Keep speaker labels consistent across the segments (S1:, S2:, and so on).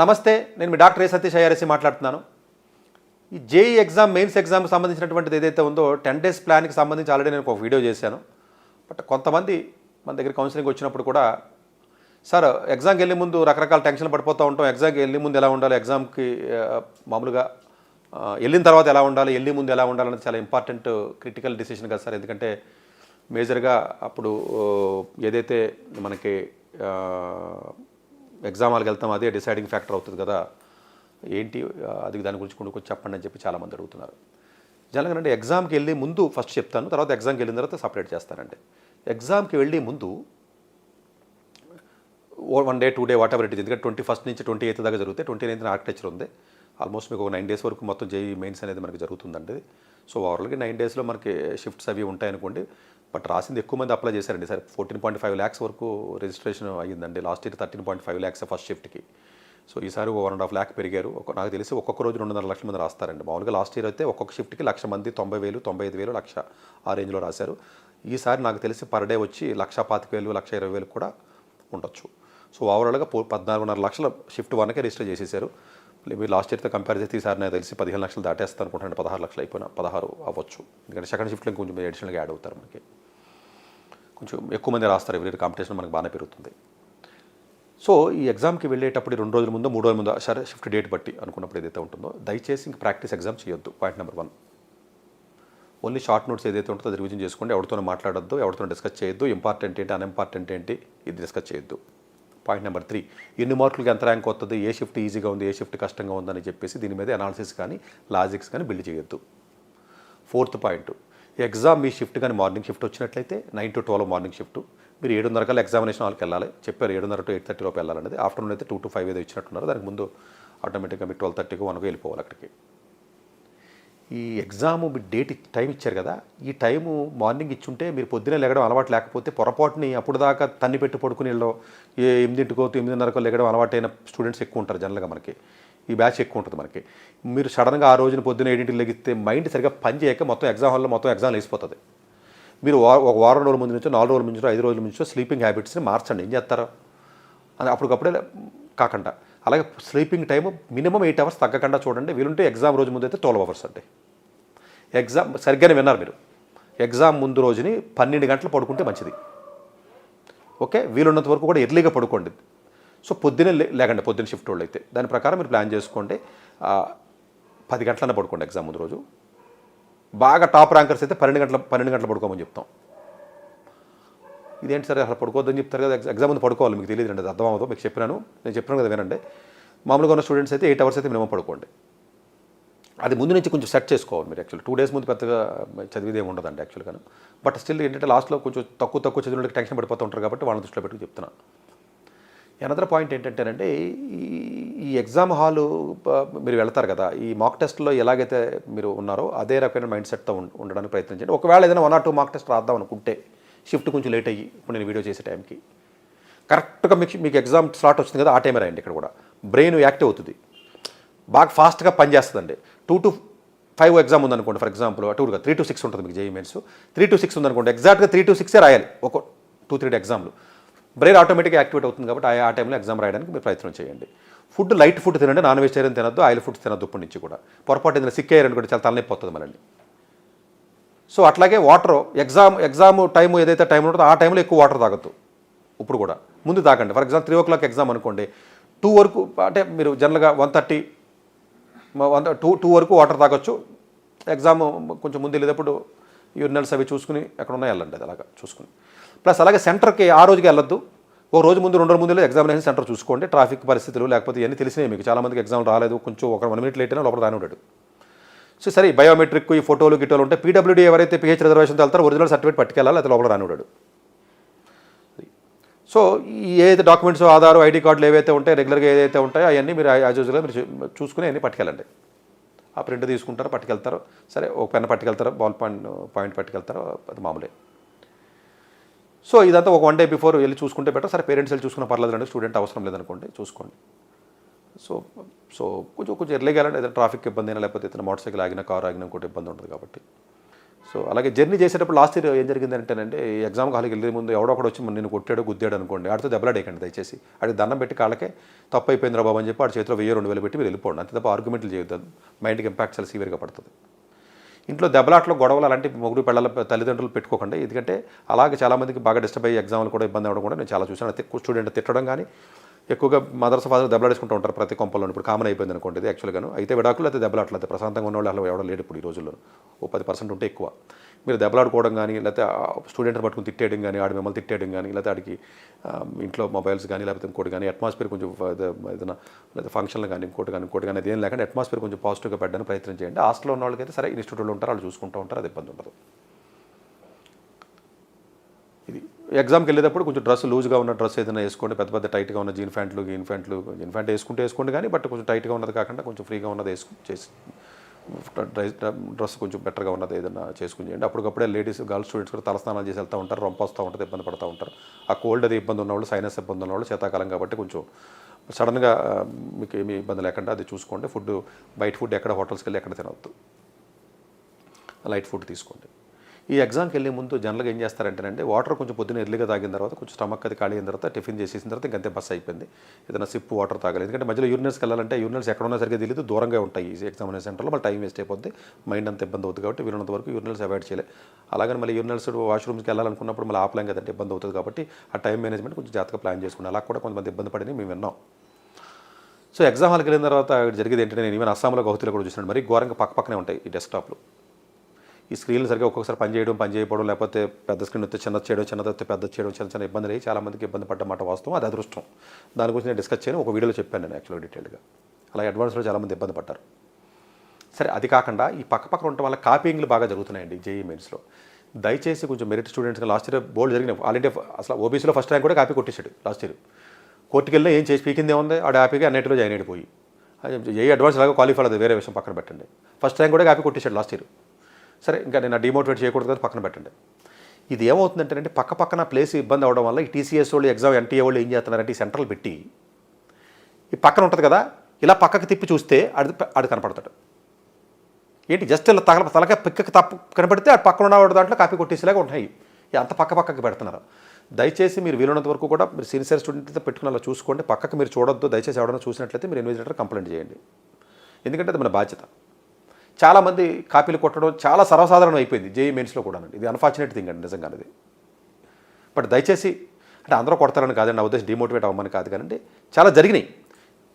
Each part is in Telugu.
S1: నమస్తే నేను మీ డాక్టర్ ఏ సతీష్ ఐఆర్ఎస్సి మాట్లాడుతున్నాను. ఈ జేఈ ఎగ్జామ్ మెయిన్స్ ఎగ్జామ్ సంబంధించినటువంటిది ఏదైతే ఉందో టెన్ డేస్ ప్లాన్కి సంబంధించి ఆల్రెడీ నేను ఒక వీడియో చేశాను. బట్ కొంతమంది మన దగ్గర కౌన్సిలింగ్ వచ్చినప్పుడు కూడా సార్ ఎగ్జామ్కి వెళ్ళే ముందు రకరకాల టెన్షన్ పడిపోతూ ఉంటాం. ఎగ్జామ్కి వెళ్ళే ముందు ఎలా ఉండాలి? ఎగ్జామ్కి మామూలుగా వెళ్ళిన తర్వాత ఎలా ఉండాలి? వెళ్ళే ముందు ఎలా ఉండాలి? అనేది చాలా ఇంపార్టెంట్ క్రిటికల్ డిసిషన్ కదా సార్. ఎందుకంటే మేజర్గా అప్పుడు ఏదైతే మనకి ఎగ్జామ్ వాళ్ళకి వెళ్తాం అదే డిసైడింగ్ ఫ్యాక్టర్ అవుతుంది కదా. ఏంటి? అది దాని గురించి కొంచెం చెప్పండి అని చెప్పి చాలామంది అడుగుతున్నారు. జనరల్గా అంటే ఎగ్జామ్కి వెళ్ళి ముందు ఫస్ట్ చెప్తాను తర్వాత ఎగ్జామ్కి వెళ్ళిన తర్వాత సపరేట్ చేస్తానండి. ఎగ్జామ్కి వెళ్ళి ముందు one day two day whatever it is ఎందుకంటే ట్వంటీ ఫస్ట్ నుంచి ట్వంటీ ఎయిత్ దాకా జరుగుతాయి. ట్వంటీ నైన్త్ ఆర్కిటెక్చర్ ఉంది. ఆల్మోస్ట్ మీకు ఒక నైన్ డేస్ వరకు మొత్తం జేఈ మెయిన్స్ అనేది మనకి జరుగుతుందండి. సో ఓవరాల్గా నైన్ డేస్లో మనకి షిఫ్ట్స్ అవి ఉంటాయనుకోండి బట్ రాసింది ఎక్కువ మంది అప్లై చేశారండి. Sir fourteen point five lakhs వరకు రిజిస్ట్రేషన్ అయ్యిందండి. Last year thirteen point five lakhs first షిఫ్ట్కి so ఈసారి వన్ అండ్ హాఫ్ ల్యాక్ పెరిగారు. ఒక నాకు తెలిసి ఒక్కొక్క రోజు రెండున్నర లక్షల మంది రాస్తారండి. మామూలుగా లాస్ట్ ఇయర్ అయితే ఒక్కొక్క షిఫ్ట్కి లక్ష మంది తొంభై వేలు తొంభై ఐదు వేలు లక్ష ఆ రేంజ్లో రాశారు. ఈసారి నాకు తెలిసి పర్ డే వచ్చి లక్ష పాతిక వేలు లక్ష ఇరవై వేలు కూడా ఉండొచ్చు. సో ఓవరాల్గా పద్నాలుగున్నర లక్షల షిఫ్ట్ వన్కే రిజిస్టర్ చేసేసారు. మీరు లాస్ట్ ఇయర్తో కంపేర్ చేస్తే ఈసారి నాకు తెలిసి పదిహేను లక్షలు దాటేస్తాను అనుకుంటాను పదహారు లక్షలు అయిపోయినా పదహారు అవ్వచ్చు. ఎందుకంటే సెకండ్ షిఫ్ట్లో కొంచెం అడిషనల్గా యాడ్ అవుతారు మనకి. కొంచెం ఎక్కువ మంది రాస్తారు ఎవరి కాంపిటీషన్ మనకు బాగానే పెరుగుతుంది. సో ఈ ఎగ్జామ్కి వెళ్ళేటప్పుడు రెండు రోజుల ముందు మూడు రోజుల ముందు సరే షిఫ్ట్ డేట్ బట్టి అనుకున్నప్పుడు ఏదైతే ఉంటుందో దయచేసి ఇంక ప్రాక్టీస్ ఎగ్జామ్ చేయొద్దు. Point number one only short notes ఏదైతే ఉంటుందో అది రివిజన్ చేసుకోండి. ఎవరితోనూ మాట్లాడొద్దు ఎవరితో డిస్కస్ చేయొద్దు. ఇంపార్టెంట్ ఏంటి అన్ఇంపార్టెంట్ ఏంటి ఇది డిస్కస్ చేయొద్దు. పాయింట్ నెంబర్ త్రీ ఎన్ని మార్కులకి ఎంత ర్యాంక్ వస్తుంది ఏ షిఫ్ట్ ఈజీగా ఉంది ఏ షిఫ్ట్ కష్టంగా ఉందని చెప్పేసి దీని మీద అనాలిసిస్ కానీ లాజిక్స్ కానీ బిల్డ్ చేయొద్దు. ఫోర్త్ పాయింట్ ఎగ్జామ్ మీ షిఫ్ట్ కానీ మార్నింగ్ షిఫ్ట్ వచ్చినట్లయితే nine to twelve morning shift. మీరు ఏడున్నర కల్లా ఎగ్జామినేషన్ హాల్కి వెళ్ళాలి. చెప్పారు ఏడున్నర టు ఎయిట్ థర్టీ లోపు వెళ్ళాలనేది. ఆఫ్టర్నూన్ అయితే టూ టు ఫైవ్ ఏదో ఇచ్చినట్టున్నారు. దానికి ముందు ఆటోమేటిక్గా మీకు ట్వెల్వ్ థర్టీకి వన్కి వెళ్ళిపోవాలి అక్కడికి. ఈ ఎగ్జామ్ మీ డేట్ టైం ఇచ్చారు కదా ఈ టైము మార్నింగ్ ఇచ్చుంటే మీరు పొద్దునే లెగడం అలవాటు లేకపోతే పొరపాటుని అప్పుడు దాకా తన్ని పెట్టి పడుకుని ఏ ఎనిమిదింటికో ఎనిమిదిన్నరకో లెగడం అలవాటైన స్టూడెంట్స్ ఎక్కువ ఉంటారు జనరల్గా మనకి. ఈ బ్యాచ్ ఎక్కువ ఉంటుంది మనకి. మీరు సడన్గా ఆ రోజున పొద్దున ఏడింటికి లెగిస్తే మైండ్ సరిగా పని చేయక మొత్తం ఎగ్జామ్ హాల్లో మొత్తం ఎగ్జామ్ వేసిపోతుంది మీరు ఒక వారం రోజుల ముందు నుంచో నాలుగు రోజుల నుంచో ఐదు రోజుల నుంచో స్లీపింగ్ హ్యాబిట్స్ని మార్చండి. ఏం చేస్తారు? అది అప్పటికప్పుడే కాకుండా. అలాగే sleeping time minimum eight hours తగ్గకుండా చూడండి. వీలుంటే ఎగ్జామ్ రోజు ముందు అయితే ట్వెల్వ్ అవర్స్ అండి. ఎగ్జామ్ సరిగ్గానే విన్నారు మీరు. ఎగ్జామ్ ముందు రోజుని పన్నెండు గంటలు పడుకుంటే మంచిది. ఓకే? వీలున్నంత వరకు కూడా ఎర్లీగా పడుకోండి. సో పొద్దునే లే- లేకండి పొద్దున్న షిఫ్ట్ వాళ్ళు అయితే దాని ప్రకారం మీరు ప్లాన్ చేసుకోండి. పది గంటలనే పడుకోండి ఎగ్జామ్ ముందు రోజు. బాగా టాప్ ర్యాంకర్స్ అయితే పన్నెండు గంటల పన్నెండు గంటలు పడుకోమని చెప్తాం. ఇదేంటి సరే అసలు పడుకోవద్దని చెప్తారు కదా ఎగ్జామ్ ముందు పడుకోవాలి మీకు తెలియదు అండి అర్థం అవ్వదు మీకు చెప్పినాను నేను చెప్పినాను కదా వినండి. మామూలుగా ఉన్న స్టూడెంట్స్ అయితే ఎయిట్ అవర్స్ అయితే మినిమం పడుకోండి. అది ముందు నుంచి కొంచెం సెట్ చేసుకోవాలి మీరు యాక్చువల్ టూ డేస్ ముందు పెద్దగా చదివేది ఏమి ఉండదండి యాక్చువల్గా బట్ స్టిల్ ఏంటంటే లాస్ట్లో కొంచెం తక్కువ తక్కువ చదివిన టెన్షన్ పడిపోతూ ఉంటారు కాబట్టి వాళ్ళని దృష్టిలో పెట్టుకు చెప్తున్నాను. అనదర్ పాయింట్ ఏంటంటేనంటే ఈ- ఈ ఎగ్జామ్ హాలు మీరు వెళ్తారు కదా ఈ మాక్ టెస్ట్లో ఎలాగైతే మీరు ఉన్నారో అదే రకమైన మైండ్ సెట్తో ఉండడానికి ప్రయత్నించండి. ఒకవేళ ఏదైనా one or two mock test రాద్దాం అనుకుంటే షిఫ్ట్ కొంచెం లేట్ అయ్యి ఇప్పుడు నేను వీడియో చేసే టైంకి కరెక్ట్గా మీకు మీకు ఎగ్జామ్ స్లాట్ వచ్చింది కదా ఆ టైమే రాయండి ఇక్కడ కూడా. బ్రెయిన్ యాక్టివ్ అవుతుంది. బాగా ఫాస్ట్గా పనిచేస్తుందండి. టూ టు ఫైవ్ ఎగ్జామ్ ఉందనుకోండి ఫర్ ఎగ్జాంపుల్ అటుగా త్రీ టు సిక్స్ ఉంటుంది మీకు JE mains three to six ఉందనుకోండి ఎగ్జాక్ట్గా త్రీ టు సిక్సే రాయాలి. ఒక టూ త్రీ ఎగ్జామ్లు బ్రెయిన్ ఆటోమేటిక్గా యాక్టివేట్ అవుతుంది కాబట్టి ఆ- టైంలో ఎగ్జామ్ రాయడానికి మీరు ప్రయత్నం చేయండి. ఫుడ్ లైట్ ఫుడ్ తినండి నాన్ వెజిటేరియన్ తినద్దు ఆయిల్ ఫుడ్ తినద్దు ఇప్పటి నుంచి కూడా. పొరపాటు ఏదైనా సిక్ అయ్యారని కూడా చాలా తలనొప్పి వస్తుంది మళ్ళీ. సో అట్లాగే వాటర్ ఎగ్జామ్ ఎగ్జామ్ టైం ఏదైతే టైం ఉంటుందో ఆ టైంలో ఎక్కువ వాటర్ తాగొద్దు. ఇప్పుడు కూడా. ముందు తాగండి. For example three o'clock exam అనుకోండి టూ వరకు అంటే మీరు జనరల్గా one thirty one two two వరకు వాటర్ తాగొచ్చు. ఎగ్జామ్ కొంచెం ముందు వెళ్ళేటప్పుడు యూరినల్స్ అవి చూసుకుని ఎక్కడ ఉన్నాయో వెళ్ళండి అది అలాగా చూసుకుని. ప్లస్ అలాగే సెంటర్కి ఆ రోజుకి వెళ్ళొద్దు. ఓ రోజు ముందు రెండు రోజు ముందులో ఎగ్జామినేషన్ సెంటర్ చూసుకోండి. ట్రాఫిక్ పరిస్థితులు లేకపోతే ఇవన్నీ తెలిసినాయి మీకు. చాలామందికి ఎగ్జామ్ రాలేదు. కొంచెం ఒక వన్ మినిట్ లేట్ అయినా లోపల రాని ఉంటాడు సో సరే బయోమెట్రిక్ ఈ ఫోటోలు గిటోలు ఉంటే పీడబ్ల్యూడీ ఎవరైతే పిహెచ్ రిజర్వేషన్ వెళ్తారో ఒరిజినల్ సర్టిఫికేట్ పట్టుకెళ్ళాలి. అయితే లోపల రానివాడు సో ఈ ఏదైతే డాక్యుమెంట్స్ ఆధారు ఐడి కార్డులు ఏవైతే ఉంటాయో రెగ్యులర్గా ఏదైతే ఉంటాయో అవన్నీ మీరు యాజ్ యూజువల్గా మీరు చూసుకుని అన్నీ పట్టుకెళ్ళండి. ఆ ప్రింట్ తీసుకుంటారో పట్టుకెళ్తారు సరే ఒక పెన్ పట్టుకెళ్తారు బాల్ పాయింట్ పాయింట్ పట్టుకెళ్తారు అది మామూలే. సో ఇదంతా ఒక వన్ డే బిఫోర్ వెళ్ళి చూసుకుంటే బెటర్ సరే పేరెంట్స్ వెళ్ళి చూసుకున్న పర్లేదు అండి స్టూడెంట్ అవసరం లేదనుకోండి చూసుకోండి. సో సో కొంచెం కొంచెం ఎర్లీ వెళ్ళండి ఏదైనా ట్రాఫిక్ ఇబ్బంది అయినా లేకపోతే ఏదైనా మోటార్ సైకిల్ ఆగినా కారు ఆగినా ఇంకోటి ఇబ్బంది ఉంటుంది కాబట్టి. సో అలాగే జర్నీ చేసేటప్పుడు లాస్ట్ ఇయర్ ఏం జరిగిందంటేనంటే ఎగ్జామ్ హాల్కి వెళ్ళే ముందు ఎవడో ఒకడు వచ్చి నేను కొట్టాడు గుద్దాడు అనుకోండి ఆడితో దెబ్బలాడేయకండి దయచేసి. ఆడికి దండం పెట్టి కాళ్ళకే తప్పు అయిపోయింది రా బాబు అని చెప్పి ఆడి చేతిలో వెయ్యి రెండు వేలు పెట్టి మీరు వెళ్ళిపోండి. అంతే తప్ప ఆర్గ్యుమెంట్లు చేయొద్దు. మైండ్కి ఇంపాక్ట్ చాలా సీవియర్గా పడుతుంది. ఇంట్లో దెబ్బలాట్లో గొడవలు అలాంటి మొగుడు పిల్లల తల్లిదండ్రులు పెట్టుకోకండి. ఎందుకంటే అలాగే చాలామందికి బాగా డిస్టర్బ్ అయ్యి ఎగ్జామ్లు కూడా ఇబ్బంది అవ్వడం కూడా నేను చాలా చూసాను స్టూడెంట్ తిట్టడం కానీ ఎక్కువగా మదర్స్ ఫాదర్ దెబ్బలాడేసుకుంటూ ఉంటారు ప్రతి కొంపల్లో ఇప్పుడు కామన్ అయిపోయింది అనుకోండి ఇది యాక్చువల్గాను అయితే విడాకులు అయితే దెబ్బలాట్లేదు ప్రశాంతంగా ఉన్న వాళ్ళు అలా ఎవడో లేడు ఇప్పుడు ఈ రోజుల్లో. ఓ పది పర్సెంట్ ఉంటే ఎక్కువ. మీరు దెబ్బలాడుకోవడం కానీ లేకపోతే స్టూడెంట్ని పట్టుకుని తిట్టేయడం కానీ ఆడి మిమ్మల్ని తిట్టేయడం కానీ లేకపోతే ఆడికి ఇంట్లో మొబైల్స్ కానీ లేకపోతే ఇంకోటి కానీ అట్మాస్ఫియర్ కొంచెం ఏదైనా లేదా ఫంక్షన్లు కానీ ఇంకోటి కానీ ఇంకోటి కానీ అదేం లేకుండా అట్మాస్ఫియర్ కొంచెం పాజిటివ్గా పెట్టడానికి ప్రయత్నం చేయండి. హాస్టల్లో ఉన్న వాళ్ళకైతే సరే ఇన్స్టిట్యూట్లో ఉంటారు వాళ్ళు చూసుకుంటూ ఉంటారు అది ఇబ్బంది ఉండదు ఇది ఎగ్జామ్కి వెళ్ళేటప్పుడు కొంచెం డ్రెస్ లూజ్గా ఉన్న డ్రెస్ ఏదైనా వేసుకోండి పెద్ద పెద్ద టైట్గా ఉన్న జీన్ ప్యాంట్లు గీన్ ప్యాంట్లు జీన్ ప్యాంట్ వేసుకుంటే వేసుకోండి కానీ బట్ కొంచెం టైట్గా ఉన్నది కాకుండా కొంచెం ఫ్రీగా ఉన్నది వేసుకుని చేసి డ్రెస్ డ్రెస్ కొంచెం బెటర్గా ఉన్నది ఏదైనా చేసుకుని చేయండి. అప్పటికప్పుడే లేడీస్ గర్ల్స్ స్టూడెంట్స్ కూడా తలస్నానాలు చేసి వెళ్తూ ఉంటారు రొంపొస్తూ ఉంటుంది ఇబ్బంది పడుతూ ఉంటారు. ఆ కోల్డ్ అది ఇబ్బంది ఉన్నవాళ్ళు సైనస్ ఇబ్బంది ఉన్నవాళ్ళు శీతాకాలం కాబట్టి కొంచెం సడన్గా మీకు ఏమీ ఇబ్బంది లేకుండా అది చూసుకోండి. ఫుడ్ బయట ఫుడ్ ఎక్కడ హోటల్స్కి వెళ్ళి ఎక్కడ తినవద్దు. లైట్ ఫుడ్ తీసుకోండి. ఈ ఎగ్జామ్కి వెళ్ళే ముందు జనరల్గా ఏం చేస్తారంటేనంటే వాటర్ కొంచెం పొద్దున్న ఎర్లీగా తాగిన తర్వాత కొంచెం స్టమక్ అది ఖాళీ అయిన తర్వాత టిఫిన్ చేసేసిన తర్వాత ఇంకంతే బస్ అయిపోయింది. ఏదైనా సిప్ వాటర్ తాగాలి. ఎందుకంటే మధ్యలో యూరినర్స్కి వెళ్ళాలంటే యూరినర్స్ ఎక్కడ ఉన్నా సరిగ్గా తెలియదు దూరంగా ఉంటాయి ఈ ఎగ్జామినేషన్ సెంటర్లో మళ్ళీ టైం వేస్ట్ అయిపోద్ది మైండ్ అంత ఇబ్బంది అవుతుంది కాబట్టి వీళ్ళంత వరకు యూరినల్స్ అవాయిడ్ చేయాలి. అలాగని మళ్ళీ యూరినల్స్ వాష్రూమ్స్కి వెళ్ళాలనుకున్నప్పుడు మళ్ళీ ఆపలేం కదంటే ఇబ్బంది అవుతుంది కాబట్టి ఆ టైం మేనేజ్మెంట్ కొంచెం జాగ్రత్తగా ప్లాన్ చేసుకుని అలా కూడా కొంతమంది ఇబ్బంది పడిని మేము విన్నాం. సో ఎగ్జామ్ హాల్కి వెళ్ళిన తర్వాత జరిగేది ఏంటంటే నేను ఈవెన్ అస్సాంలో గౌహతిలో కూడా చూసినాను మరి ఘోరంగా పక్క పక్కనే ఉంటాయి ఈ డెస్క్టాప్లు. ఈ స్క్రీన్లు సరిగ్గా ఒక్కొక్కసారి పని చేయడం పని చేయకపోవడం లేకపోతే పెద్ద స్క్రీన్ వస్తే చిన్న చేయడం చిన్నది వస్తే పెద్ద చేయడం చిన్న చిన్న ఇబ్బంది అయ్యి చాలామందికి ఇబ్బంది పడ్డ మాట వాస్తవం అది అదృష్టం. దాని గురించి నేను డిస్కస్ చేయను. ఒక వీడియోలో చెప్పాను నేను యాక్చువల్గా డీటెయిల్గా అలా అడ్వాన్స్లో చాలామంది ఇబ్బంది పడ్డారు. సరే అది కాకుండా ఈ పక్క పక్కన ఉండటం వల్ల కాపీయింగ్లు బాగా జరుగుతున్నాయండి జేఈ మెయిన్స్లో దయచేసి కొంచెం మెరిట్ స్టూడెంట్స్గా లాస్ట్ ఇయర్ బోల్డ్ జరిగిన ఆల్ ఇండియా అసలు ఓబీసీలో ఫస్ట్ ర్యాంక్ కూడా కాపీ కొట్టేశాడు లాస్ట్ ఇయర్ కోర్టుకి వెళ్ళినా ఏం చేసి పీకిందే ఉంది ఆడ హ్యాపీగా అన్నిటిలో జాయిన్ అయిపోయి ఏ అడ్వాన్స్ లాగా క్వాలిఫై అది వేరే విషయం పక్కన పెట్టండి. ఫస్ట్ ర్యాంక్ కూడా కాపీ కొట్టేశాడు లాస్ట్ ఇయర్ సరే ఇంకా నేను డిమోటివేట్ చేయకూడదు కదా పక్కన పెట్టండి. ఇది ఏమవుతుందంటే పక్క పక్కన ప్లేస్ ఇబ్బంది అవడం వల్ల ఈ టీసీఎస్ వాళ్ళు ఎగ్జామ్ ఎన్టీఏ వాళ్ళు ఏం చేస్తున్నారంటే ఈ సెంట్రల్ పెట్టి ఈ పక్కన ఉంటుంది కదా ఇలా పక్కకి తిప్పి చూస్తే అడి ఆడు కనపడతాడు. ఏంటి జస్ట్ ఇలా తగల తలక పిక్కకి తప్పు కనపడితే ఆ పక్కన ఉన్న దాంట్లో కాపీ కొట్టేసేలాగా ఉంటాయి. అంత పక్క పక్కకి పెడుతున్నారు. దయచేసి మీరు వీలున్నంత వరకు కూడా మీరు సీనియర్ స్టూడెంట్తో పెట్టుకున్న అలా చూసుకోండి. పక్కకు మీరు చూడొద్దు. దయచేసి ఎవరైనా చూసినట్లయితే మీరు ఇన్విజిలేటర్ కంప్లైంట్ చేయండి. ఎందుకంటే అది మన బాధ్యత. చాలామంది కాపీలు కొట్టడం చాలా సర్వసాధారణం అయిపోయింది జేఈ మెయిన్స్లో కూడా ఇది అన్ఫార్చునేట్ థింగ్ అండి నిజంగా అది బట్ దయచేసి అంటే అందరూ కొడతారని కాదండి నా ఉద్దేశం డిమోటివేట్ అవ్వమని కాదు కానీ చాలా జరిగినాయి.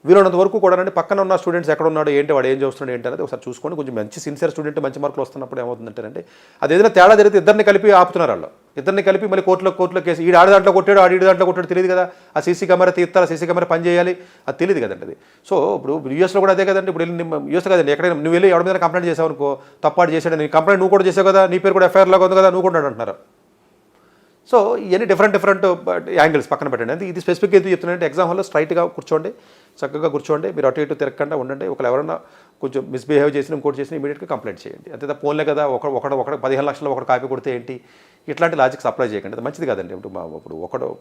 S1: వీలున్నంత వరకు కూడా అండి పక్కన ఉన్న స్టూడెంట్స్ ఎక్కడ ఉన్నాడు ఏంటి వాడు ఏం చేస్తున్నాడు ఏంటి అనేది ఒకసారి చూసుకోండి. కొంచెం మంచి సిన్సియర్ స్టూడెంట్ మంచి మార్కులు వస్తున్నప్పుడు ఏమవుతుందంటే అది ఏదైనా తేడా జరిగితే ఇద్దరిని కలిపి ఆపుతున్నారు వాళ్ళు. ఇద్దరిని కలిపి మళ్ళీ కోర్టులో కోర్టులో కేసు ఈ ఆడి దాంట్లో కొట్టాడు ఆడి దాంట్లో కొట్టాడు తెలియదు కదా. ఆ సీసీ కెమెరా తీస్తారా సీసీ కెమెరా పని చేయాలి అది తెలియదు కదండి అది. సో ఇప్పుడు యూఎస్లో కూడా అదే కదండి ఇప్పుడు వెళ్ళి యూఎస్ కదండి ఎక్కడైనా నువ్వు వెళ్ళి ఎవరి మీద కంప్లైంట్ చేసావు అనుకో తప్పాడు చేశాడు నీ కంప్లైంట్ నువ్వు కూడా చేసావు కదా నీ పేరు కూడా ఎఫ్ఐఆర్లో ఉంది కదా నువ్వు కూడా అంటున్నారు. సో ఇవన్నీ డిఫరెంట్ డిఫరెంట్ యాంగిల్స్ పక్కన పెట్టండి. అంటే ఇది స్పెసిఫిక్ ఎందుకు చెప్తున్నానంటే ఎగ్జామ్ హాల్లో స్ట్రైట్గా కూర్చోండి చక్కగా కూర్చోండి మీరు అటు ఇటు తిరగకుండా ఉండండి. ఒకరు ఎవరైనా కొంచెం మిస్బిహేవ్ చేసిన ఇంకోటి చేసిన ఇమీడియట్గా కంప్లైంట్ చేయండి. అంతే ఫోన్లే కదా ఒక ఒకడు ఒకడు పదిహేను లక్షలు ఒకటి కాపీ కొడితే ఏంటి? ఇట్లాంటి లాజిక్ సప్లై చేయకండి. మంచిది కాదండి. ఇప్పుడు మా ఇప్పుడు ఒకడు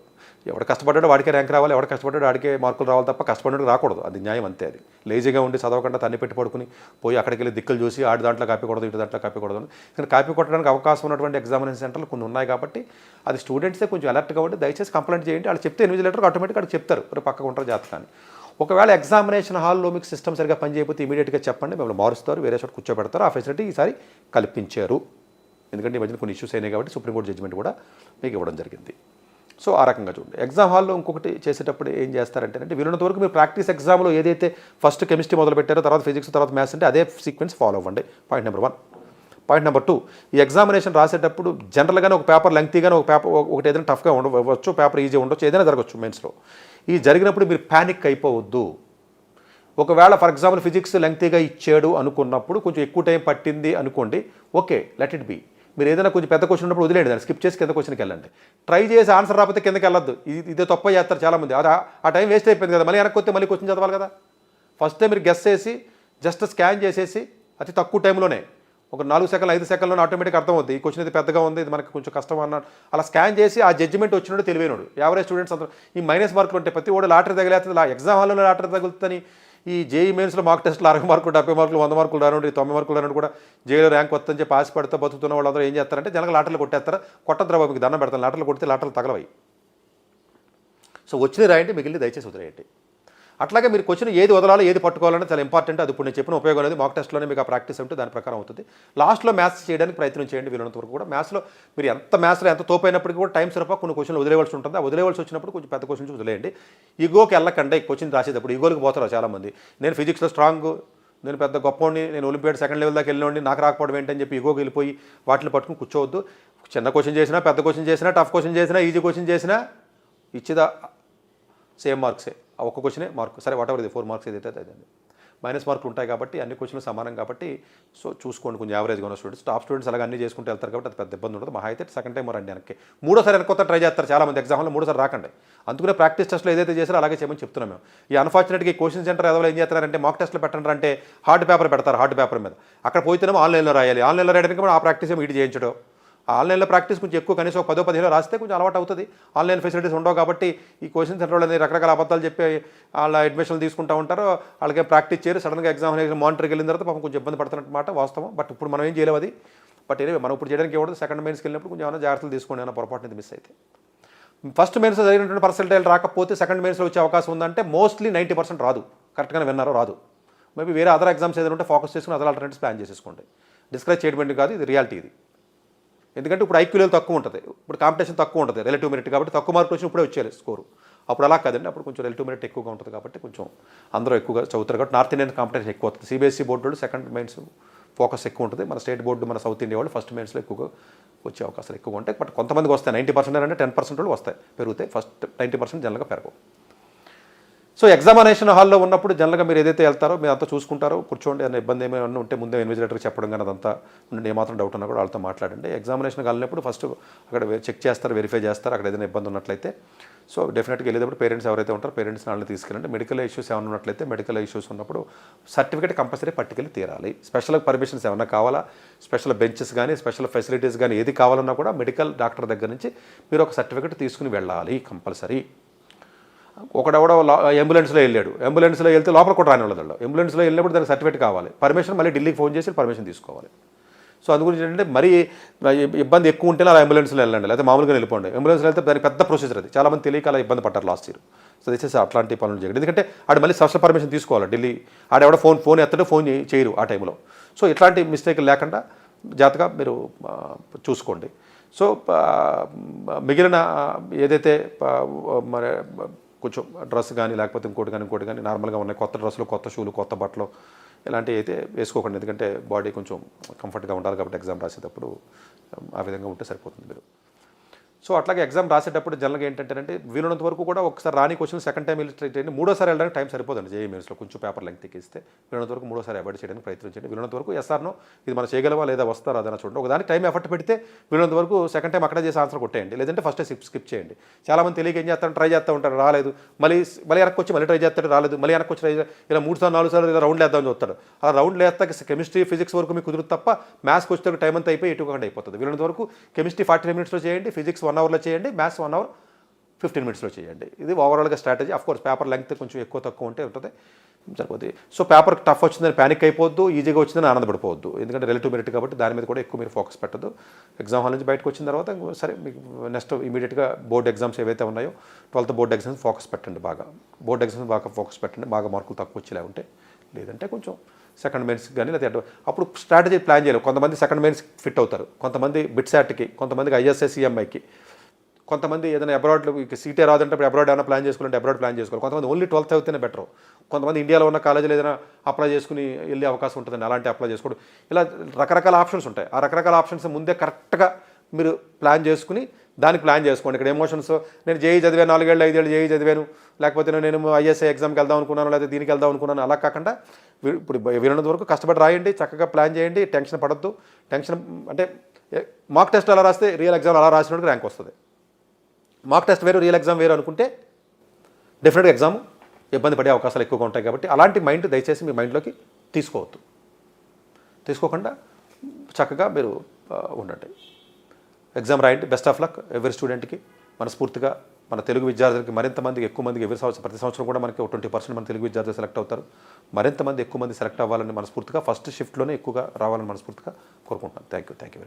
S1: ఎవడు కష్టపడ్డాడో వాడికే ర్యాంక్ రావాలి ఎవడు కష్టపడ్డాడో వాడికే మార్కులు రావాలి తప్ప కష్టపడ్డాడు రాకూడదు. అది న్యాయం అంతే అది. లేజీగా ఉండి చదవకుండా తన్ని పెట్టి పడుకుని పోయి అక్కడికి వెళ్ళి దిక్కులు చూసి ఆడి దాంట్లో కాపీకూడదు ఇటు దాంట్లో కాపీకూడదు కానీ కాపీ కొట్టడానికి అవకాశం ఉన్నటువంటి ఎగ్జామినేషన్ సెంటర్లు కొన్ని ఉన్నాయి కాబట్టి అది స్టూడెంట్సే కొంచెం అలర్ట్గా ఉండి దయచేసి కంప్లైంట్ చేయండి. వాళ్ళు చెప్తే ఇన్విజిలేటర్ ఆటోమేటిక్గా చెప్తారు. మరి పక్కకు ఉంటారు జాతకాన్ని. ఒకవేళ ఎగ్జామినేషన్ హాల్లో మీకు సిస్టమ్ సరిగా పనిచేయకపోతే ఇమీడియట్గా చెప్పండి. మిమ్మల్ని మారుస్తారు వేరే చోట కూర్చోబెడతారు ఆ ఫెసిలిటీ ఈసారి కల్పించారు. ఎందుకంటే ఈ మధ్యన కొన్ని ఇష్యూస్ అయినాయి కాబట్టి సుప్రీంకోర్టు జడ్జిమెంట్ కూడా మీకు ఇవ్వడం జరిగింది. సో ఆ రకంగా చూడండి. ఎగ్జామ్ హాల్లో ఇంకొకటి చేసేటప్పుడు ఏం చేస్తారంటే అంటే వీలున్నంత వరకు మీరు ప్రాక్టీస్ ఎగ్జామ్లో ఏదైతే ఫస్ట్ కెమిస్ట్రీ మొదలు పెట్టారో తర్వాత ఫిజిక్స్ తర్వాత మ్యాథ్స్ అంటే అదే సీక్వెన్స్ ఫాలో అవ్వండి. Point number one point number two ఈ ఎగ్జామినేషన్ రాసేటప్పుడు జనరల్గానే ఒక పేపర్ లెంగ్తీగానే ఒక పేపర్ ఒకటి ఏదైనా టఫ్గా ఉండవచ్చు పేపర్ ఈజీ ఉండొచ్చు ఏదైనా జరగచ్చు మెయిన్స్లో ఈ జరిగినప్పుడు మీరు ప్యానిక్ అయిపోవద్దు. ఒకవేళ ఫర్ ఎగ్జాంపుల్ ఫిజిక్స్ లెంగ్తీగా ఇచ్చాడు అనుకున్నప్పుడు కొంచెం ఎక్కువ టైం పట్టింది అనుకోండి ఓకే లెట్ ఇట్ బి మీరు ఏదైనా కొంచెం పెద్ద క్వశ్చన్ ఉన్నప్పుడు వదిలేండి దాన్ని. స్కిప్ చేసి కింద క్వశ్చన్కి వెళ్ళండి. ట్రై చేసి ఆన్సర్ రాకపోతే కిందకి వెళ్ళొద్దు. ఇది ఇదే తప్ప చేస్తారు చాలామంది. అది ఆ- టైం వేస్ట్ అయిపోయింది కదా. మళ్ళీ వెనక్కి వస్తే మళ్ళీ క్వశ్చన్ చదవాలి కదా. ఫస్ట్ టైం మీరు గెస్ చేసి జస్ట్ స్కాన్ చేసేసి అతి తక్కువ టైంలోనే ఒక నాలుగు సెకండ్లు ఐదు సెకండ్లో ఆటోమేటిక్ అర్థమవుద్ది. ఈ క్వశ్చన్ ఇది పెద్దగా ఉంది ఇది మనకి కొంచెం కష్టం అన్నాడు. అలా స్కాన్ చేసి ఆ జడ్జిమెంట్ వచ్చినట్టు తెలివైనడు. యావరేజ్ స్టూడెంట్స్ అందరూ ఈ మైనస్ మార్కులు ఉంటే ప్రతి ఓడి లాటరీ తగిలేస్తుంది. ఎగ్జామ్ హాల్లో లాటరీ తగులుతుందని ఈ జేఈ మెయిన్స్లో మార్క్ టెస్ట్లు అరవై మార్కులు డెబ్బై మార్కులు వంద మార్కులు రానుండి తొంభై మార్కులు రానుండి కూడా జేఈలో ర్యాంక్ వస్తుందని చెప్పి ఆశపడితే బతుకుతున్న వాళ్ళందరూ ఏం చేస్తారంటే జనగా లాటర్లు కొట్టేస్తారు. కొట్టద్రా మీకు దండం పెడతాను. లాటర్లు కొడితే లాటర్లు తగలవాయి సో వచ్చిన రాయండి మిగిలిన దయచేసి వదిలేయండి. అట్లాగే మీరు క్వశ్చన్ ఏది వదలాలో ఏది పట్టుకోవాలని చాలా ఇంపార్టెంట్. అది ఇప్పుడు నేను చెప్పిన ఉపయోగం అనేది మాక్ టెస్ట్లోనే మీకు ఆ ప్రాక్టీస్ ఉంటే దాని ప్రకారం అవుతుంది. లాస్ట్లో మ్యాథ్స్ చేయడానికి ప్రయత్నం చేయండి వీలైనంత వరకు కూడా. మ్యాథ్స్లో మీరు ఎంత మ్యాథ్స్లో ఎంత తోపైనప్పటికీ కూడా టైం సరిపా కొన్ని క్వశ్చన్లు వదిలేవలసి ఉంటుంది. ఆ వదిలేవలసి వచ్చినప్పుడు కొంచెం పెద్ద క్వశ్చన్స్ వదిలేయండి. ఈగోకి వెళ్ళకండి. క్వశ్చన్ రాసేటప్పుడు ఈగోకి పోతారు చాలామంది. నేను ఫిజిక్స్లో స్ట్రాంగ్ నేను పెద్ద గొప్పవాడిని నేను ఒలింపియాడ్ సెకండ్ లెవెల్ దాకా వెళ్ళినోడిని నాకు రాకపోవడం ఏంటని చెప్పి ఈగోకి వెళ్ళిపోయి వాటిని పట్టుకుని కూర్చోవద్దు. చిన్న క్వశ్చన్ చేసినా పెద్ద క్వశ్చన్ చేసినా టఫ్ క్వశ్చన్ చేసినా ఈజీ క్వశ్చన్ చేసినా ఇచ్చేదా? సేమ్ మార్క్సే ఒక్క క్వశ్చనే మార్క్ సరే వాట్ ఎవర్ ఇది ఫోర్ మార్క్స్ ఏదైతే అదండి మైనస్ మార్కులు ఉంటాయి కాబట్టి అన్ని క్వశ్చన్లు సమానం కాబట్టి సో చూసుకోండి కొంచెం యావరేజ్గా ఉన్న స్టూడెంట్స్ టాప్ స్టూడెంట్స్ అలాగే అన్ని చేసుకుంటూ వెళ్తారు కాబట్టి అది పెద్ద ఇబ్బంది ఉండదు. మహా అయితే సెకండ్ టైం రండి వెనక్కి. మూడోసారి వెనక కొత్త ట్రై చేస్తారు చాలా మంది ఎగ్జామ్లో మూడోసారి రాకండి. అందుకనే ప్రాక్టీస్ టెస్ట్లో ఏదైతే చేశారో అలాగే చేయమని చెప్తున్నాం మేము. ఈ అన్ఫార్చునేట్గా ఈ క్వశ్చన్ సెంటర్ ఏదో ఏం చేస్తారంటే మాక్ టెస్ట్లు పెట్టండి అంటే హార్డ్ పేపర్ పెడతారు హార్డ్ పేపర్ మీద. అక్కడ పోయితేనేమో ఆన్లైన్లో రాయాలి. ఆన్లైన్లో రాయడానికి కూడా ఆ ప్రాక్టీస్ ఏమో ఇటు చేయించడం. ఆన్లైన్లో ప్రాక్టీస్ కొంచెం ఎక్కువ కనీసం ఒక పదో పదిహేను రాస్తే కొంచెం అలవాటు అవుతుంది. ఆన్లైన్ ఫెసిలిటీస్ ఉండవు కాబట్టి ఈ కోచింగ్ సెంటర్ అనేది రకరకాల అబద్ధాలు చెప్పి వాళ్ళ అడ్మిషన్లు తీసుకుంటూ ఉంటారు. వాళ్ళకి ప్రాక్టీస్ చేయరు. సడన్గా ఎగ్జామ్ మానిటర్కి వెళ్ళిన తర్వాత పాపం కొంచెం ఇబ్బంది పడుతున్నట్టు మాట వాస్తవం. బట్ ఇప్పుడు మనం ఏం చేయలేదు అది. బట్ ఏదో మనం ఇప్పుడు చేయడానికి ఇవ్వదు సెకండ్ మెయిన్స్కి వెళ్ళినప్పుడు కొంచెం ఏమైనా జాగ్రత్తలు తీసుకోండి. ఏమైనా పొరపాటు మిస్ అయితే. ఫస్ట్ మెయిన్స్ జరిగినటువంటి పర్సెంటైల్ రాకపోతే సెకండ్ మెయిన్స్లో వచ్చే అవకాశం ఉందంటే మోస్ట్లీ నైంటీ పర్సెంట్ రాదు. కరెక్ట్గానే విన్నారో రాదు. మేబీ వేరే అదర్ ఎగ్జామ్స్ ఏదైనా ఉంటే ఫోకస్ చేసుకుని అదర్ ఆల్టర్నేటివ్స్ ప్లాన్ చేసేసుకోండి. డిస్కరేజ్ చేయడం కాదు? ఇది రియాలిటీ ఇది. ఎందుకంటే ఇప్పుడు ఐక్యూ లెవెల్ తక్కువ ఉంటుంది. ఇప్పుడు కాంపిటీషన్ తక్కువ ఉంటుంది. రిలేటివ్ మెరిట్ కాబట్టి తక్కువ మార్కులు వచ్చి ఇప్పుడే వచ్చేయాలి స్కోరు అప్పుడు అలా కాదండి. అప్పుడు కొంచెం రిలేటివ్ మెరిట్ ఎక్కువగా ఉంటుంది కాబట్టి కొంచెం అందరూ ఎక్కువగా చదువుతారు కాబట్టి నార్త్ ఇండియన్ కాంపిటీషన్ ఎక్కువ అవుతుంది. సిబిఎస్ఈ బోర్డు వాళ్ళు సెకండ్ మెయిన్స్ ఫోకస్ ఎక్కువ ఉంటుంది. మన స్టేట్ బోర్డు మన సౌత్ ఇండియా వాళ్ళు ఫస్ట్ మెయిన్స్లో ఎక్కువగా వచ్చే అవకాశాలు ఎక్కువగా ఉంటాయి. బట్ కొంతమందికి వస్తాయి. నైంటీ పర్సెంట్ అంటే టెన్ పర్సెంట్ వాళ్ళు వస్తాయి. పెరుగుతాయి ఫస్ట్ నైంటీ పర్సెంట్ జనరల్గా పెరగవు. సో ఎగ్జామినేషన్ హాల్లో ఉన్నప్పుడు జనరల్గా మీరు ఏదైతే వెళ్తారో మీరు అంతా చూసుకుంటారో కూర్చోండి అనే ఇబ్బంది ఏమైనా ఉంటే ముందే ఇన్విజిలేటర్కి చెప్పడం కానీ అదంతా ఉండండి. ఏమాత్రం డౌట్ ఉన్నా కూడా వాళ్ళతో మాట్లాడండి. ఎగ్జామినేషన్ వెళ్ళినప్పుడు ఫస్ట్ అక్కడ చెక్ చేస్తారు వెరిఫై చేస్తారు. అక్కడ ఏదైనా ఇబ్బంది ఉన్నట్లయితే సో డెఫినెట్గా వెళ్ళేటప్పుడు పేరెంట్స్ ఎవరైతే ఉంటారో పేరెంట్స్ వాళ్ళని తీసుకెళ్ళండి. మెడికల్ ఇష్యూస్ ఏమైనా ఉన్నట్లయితే మెడికల్ ఇష్యూస్ ఉన్నప్పుడు సర్టిఫికేట్ కంపల్సరీ పట్టుకెళ్ళి తీరాలి. స్పెషల్ పర్మిషన్స్ ఏమైనా కావాలా? స్పెషల్ బెంచెస్ కానీ స్పెషల్ ఫెసిలిటీస్ కానీ ఏది కావాలన్నా కూడా మెడికల్ డాక్టర్ దగ్గర నుంచి మీరు ఒక సర్టిఫికేట్ తీసుకుని వెళ్ళాలి కంపల్సరీ. ఒకడెవడో అంబులెన్స్లో వెళ్ళాడు. అంబులెన్స్లో వెళ్తే లోపల కూడా రాని వాళ్ళు అంబులెన్స్లో వెళ్ళినప్పుడు దానికి సర్టిఫికేట్ కావాలి. పర్మిషన్ మళ్ళీ ఢిల్లీకి ఫోన్ చేసి పర్మిషన్ తీసుకోవాలి. సో అందు గురించి ఏంటంటే మరీ ఇబ్బంది ఎక్కువ ఉంటేనే అలా అంబులెన్స్లో వెళ్ళండి. లేకపోతే మామూలుగా వెళ్ళిపోండి. అంబులెన్స్లో వెళ్తే దానికి పెద్ద ప్రొసీజర్ అది. చాలా మంది తెలియక అలా ఇబ్బంది పడ్డారు లాస్ట్ ఇయర్ సో దిస్ అట్లాంటి పనులు చేయండి. ఎందుకంటే ఆడు మళ్ళీ స్పెషల్ పర్మిషన్ తీసుకోవాలి. ఢిల్లీ ఆడెవడో ఫోన్ ఫోన్ ఎత్తడం ఫోన్ చేయరు ఆ టైంలో సో ఇట్లాంటి మిస్టేక్ లేకుండా జాగ్రత్తగా మీరు చూసుకోండి. సో మిగిలిన ఏదైతే కొంచెం డ్రెస్ కానీ లేకపోతే ఇంకోటి కానీ ఇంకోటి కానీ నార్మల్గా ఉన్నాయి. కొత్త డ్రెస్సులు కొత్త షూలు కొత్త బట్టలు ఇలాంటివి అయితే వేసుకోకండి. ఎందుకంటే బాడీ కొంచెం కంఫర్ట్గా ఉండాలి కాబట్టి ఎగ్జామ్ రాసేటప్పుడు ఆ విధంగా ఉంటే సరిపోతుంది మీరు. సో అట్లాగే ఎగ్జామ్ రాసేటప్పుడు జనరల్గా ఏంటంటే వీలున్నంత వరకు కూడా ఒకసారి రాని క్వశ్చన్ సెకండ్ టైం ఇలిస్ట్రేట్ చేయండి మూడోసారి వెళ్ళడానికి టైం సరిపోదండి జేఈ మీన్స్లో కొంచెం పేపర్ లెంగ్త్ ఎక్కిస్తే వీలున్నంత వరకు మూడోసారి అవాయిడ్ చేయడానికి ప్రయత్నించండి. వీలున్నంత వరకు ఎస్ఆర్నో ఇది మనం చేయగలవా లేదా వస్తారా అదన చూడండి. ఒకదానికి టైం ఎఫర్ట్ పెడితే వీలున్నంత వరకు సెకండ్ టైం అక్కడ చేసి ఆన్సర్ కొట్టేయండి. లేదంటే ఫస్ట్ స్కిప్ స్కిప్ చేయండి. చాలామంది తెలియక ఏం చేస్తాను ట్రై చేస్తూ ఉంటారు రాలేదు. మళ్ళీ మళ్ళీ వెనక్కి వచ్చి మళ్ళీ ట్రై చేస్తాడు రాలేదు. మళ్ళీ వెనక్కి వచ్చి ట్రై ఇలా మూడు సార్లు నాలుగు సార్లు ఇలా రౌండ్ వేద్దామని చూస్తాడు ఆ రౌండ్ వేస్తాక కెమిస్ట్రీ ఫిజిక్స్ వరకు మీకు కుదురు తప్ప మ్యాథ్స్కి వచ్చేటప్పుడు టైం అంతా అయిపోయి ఎటు అయిపోతుంది. వీళ్ళంత వరకు కెమిస్ట్రీ ఫార్టీ ఫైవ్ మినిట్స్లో చేయండి ఫిజిక్స్ వన్ వన్ అవర్లో చేయండి మ్యాథ్స్ వన్ అవర్ ఫిఫ్టీన్ మినిట్స్లో చేయండి. ఇది ఓవరాల్గా స్ట్రాటజీ కోర్స్ పేపర్ లెంగ్త్ కొంచెం ఎక్కువ తక్కువ ఉంటే ఉంటుంది. సరిపోతుంది సో పేపర్ టఫ్ వచ్చిందని ప్యానిక్ అయిపోవద్దు ఈజీగా వచ్చిందని ఆనందపడిపోవద్దు. ఎందుకంటే రిలేటివ్ మెరిట్ కాబట్టి దాని మీద కూడా ఎక్కువ మీరు ఫోకస్ పెట్టదు ఎగ్జామ్ హాల్ నుంచి బయటకు వచ్చిన తర్వాత సరే మీకు నెక్స్ట్ ఇమీడియట్గా బోర్డ్ ఎగ్జామ్స్ ఏవైతే ఉన్నాయో ట్వెల్త్ బోర్డ్ ఎగ్జామ్స్ ఫోకస్ పెట్టండి బాగా. బోర్డ్ ఎగ్జామ్స్ బాగా ఫోకస్ పెట్టండి బాగా మార్కులు తక్కువ వచ్చేలా ఉంటే. లేదంటే కొంచెం సెకండ్ మెయిన్స్ కానీ లేదా అప్పుడు స్ట్రాటజీ ప్లాన్ చేయాలి కొంతమంది సెకండ్ మెయిన్స్ ఫిట్ అవుతారు. కొంతమంది బిట్సాట్కి కొంతమందికి ఐఎస్ఎస్ఈఎంఐకి కొంతమంది ఏదైనా అబ్రాడ్లో సీటే రాదంటే అబ్రాడ్ ఏమైనా ప్లాన్ చేసుకోవాలంటే అబ్రాడ్ ప్లాన్ చేసుకోవాలి. కొంతమంది ఓన్లీ ట్వెల్త్ చదివితేనే బెటర్ కొంతమంది ఇండియాలో ఉన్న కాలేజీలో ఏదైనా అప్లై చేసుకుని వెళ్ళే అవకాశం ఉంటుందండి. అలాంటి అప్లై చేసుకోవడం. ఇలా రకరకాల ఆప్షన్స్ ఉంటాయి. ఆ రకరకాల ఆప్షన్స్ ముందే కరెక్ట్గా మీరు ప్లాన్ చేసుకుని దానికి ప్లాన్ చేసుకోండి. ఇక్కడ ఎమోషన్స్ నేను జేఈ చదివాను నాలుగేళ్ళు ఐదేళ్ళు జేఈ చదివాను లేకపోతే నేను ఐఎస్ఐ ఎగ్జామ్కి వెళ్దాం అనుకున్నాను లేదా దీనికి వెళ్దాం అనుకున్నాను అలా కాకుండా ఇప్పుడు వీళ్ళంత వరకు కష్టపడి రాయండి చక్కగా ప్లాన్ చేయండి టెన్షన్ పడద్దు. టెన్షన్ అంటే మాక్ టెస్ట్ అలా రాస్తే రియల్ ఎగ్జామ్ అలా రాసినట్టు ర్యాంక్ వస్తుంది. మాక్ టెస్ట్ వేరు రియల్ ఎగ్జామ్ వేరు అనుకుంటే డెఫినెట్గా ఎగ్జామ్ ఇబ్బంది పడే అవకాశాలు ఎక్కువగా ఉంటాయి కాబట్టి అలాంటి మైండ్ దయచేసి మీ మైండ్లోకి తీసుకోవద్దు. తీసుకోకుండా చక్కగా మీరు ఉండండి. ఎగ్జామ్ రాయండి. బెస్ట్ ఆఫ్ లక్ ఎవరి స్టూడెంట్కి మనస్ఫూర్తిగా మన తెలుగు విద్యార్థులకి మరింత మందికి ఎక్కువ మందికి ఎవరి సంవత్సరం ప్రతి సంవత్సరం కూడా మనకి ట్వంటీ పర్సెంట్ మన తెలుగు విద్యార్థులు సెలెక్ట్ అవుతారు. మరింత మంది ఎక్కువ మంది సెలెక్ట్ అవ్వాలని మనస్ఫూర్తిగా ఫస్ట్ షిఫ్ట్లోనే ఎక్కువగా రావాలని మనస్ఫూర్తిగా కోరుకుంటున్నాను. Thank you thank you very much